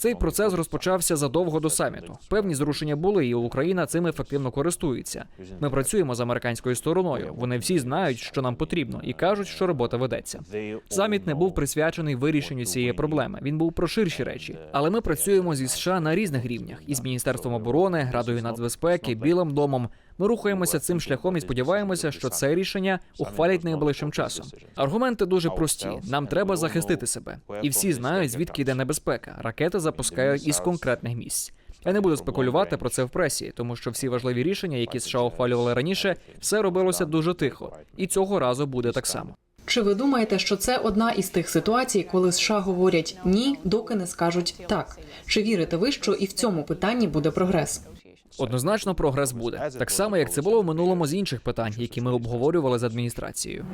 Цей процес розпочався задовго до саміту. Певні зрушення були, і Україна цим ефективно користується. Ми працюємо з американською стороною. Вони всі знають, що нам потрібно, і кажуть, що робота ведеться. Саміт не був присвячений вирішенню цієї проблеми. Він був про ширші речі. Але ми працюємо зі США на різних рівнях із міністерством оборони, Радою нацбезпеки, Білим домом. Ми рухаємося цим шляхом і сподіваємося, що це рішення ухвалять найближчим часом. Аргументи дуже прості. Нам треба захистити себе, і всі знають, звідки йде небезпека. Ракети запускають із конкретних місць. Я не буду спекулювати про це в пресі, тому що всі важливі рішення, які США ухвалювали раніше, все робилося дуже тихо, і цього разу буде так само. Чи ви думаєте, що це одна із тих ситуацій, коли США говорять ні, доки не скажуть так? Чи вірите ви, що і в цьому питанні буде прогрес? Однозначно, прогрес буде так само, як це було в минулому з інших питань, які ми обговорювали з адміністрацією.